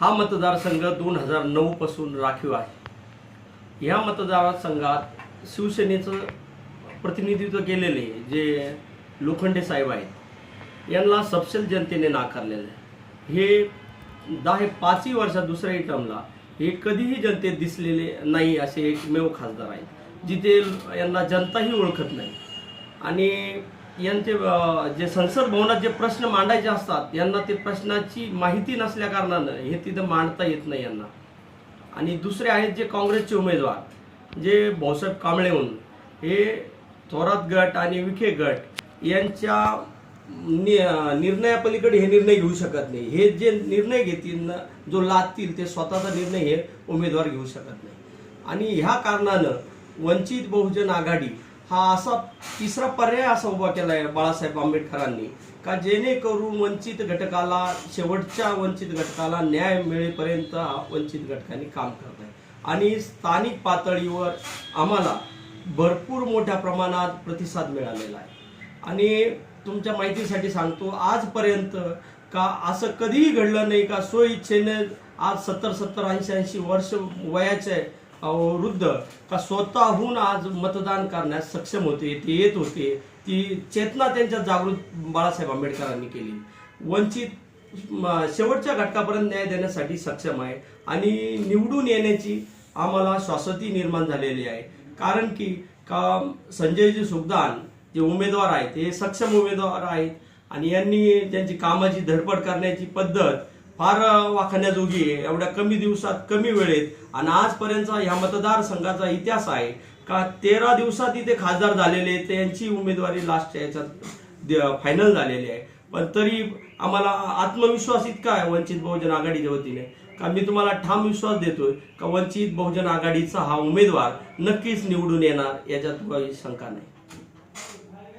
हा मतदारसंघ दोन हजार नऊ पासून राखीव आहे. ह्या मतदारसंघात शिवसेनेचं प्रतिनिधित्व केलेले जे लोखंडे साहेब आहेत यांना सपशेल जनतेने नाकारलेलं आहे. हे दहा हे पाचही वर्षात दुसऱ्याही टर्मला हे कधीही जनतेत दिसलेले नाही असे एकमेव खासदार आहेत जिथे यांना जनताही ओळखत नाही. आणि यांचे जे संसद भवनात जे प्रश्न मांडायचे असतात यांना ते प्रश्नाची माहिती नसल्या कारणानं हे तिथं मांडता येत नाही यांना. आणि दुसरे आहेत जे काँग्रेसचे उमेदवार जे भाऊसाहेब कांबळेहून हे थोरात गट आणि विखे गट यांच्या नि निर्णयापलीकडे हे निर्णय घेऊ शकत नाही. हे जे निर्णय घेतील जो लादतील ते स्वतःचा निर्णय हे उमेदवार घेऊ शकत नाही. आणि ह्या कारणानं वंचित बहुजन आघाडी हा असा तिसरा पर्याय असा उभा केला आहे बाळासाहेब आंबेडकरांनी. का जेणेकरून वंचित घटकाला शेवटच्या वंचित घटकाला न्याय मिळेपर्यंत हा वंचित घटकांनी काम करत आहे. आणि स्थानिक पातळीवर आम्हाला भरपूर मोठ्या प्रमाणात प्रतिसाद मिळालेला आहे. आणि तुमच्या माहितीसाठी सांगतो आजपर्यंत का असं कधीही घडलं नाही का स्वइच्छेने आज सत्तर सत्तर ऐंशी ऐंशी वर्ष वयाचे आहे वृद्ध का स्वतःहून आज मतदान करण्यास सक्षम होते ते येत होते. ती चेतना त्यांच्या जागृत बाळासाहेब आंबेडकरांनी केली. वंचित शेवटच्या घटकापर्यंत न्याय देण्यासाठी सक्षम आहे आणि निवडून येण्याची आम्हाला श्वासती निर्माण झालेली आहे. कारण की का संजयजी सुखदान जे उमेदवार आहेत ते सक्षम उमेदवार आहेत आणि यांनी त्यांची कामाची धडपड करण्याची पद्धत फार वाखण्याजोगी आहे. एवढ्या कमी दिवसात कमी वेळेत. आणि आजपर्यंतचा ह्या मतदारसंघाचा इतिहास आहे का तेरा दिवसात इथे खासदार झालेले त्यांची उमेदवारी लास्टच्या याच्यात फायनल झालेली आहे. पण तरी आम्हाला आत्मविश्वास इतका आहे वंचित बहुजन आघाडीच्या वतीने. का मी तुम्हाला ठाम विश्वास देतोय का वंचित बहुजन आघाडीचा हा उमेदवार नक्कीच निवडून येणार याच्यात काही शंका नाही.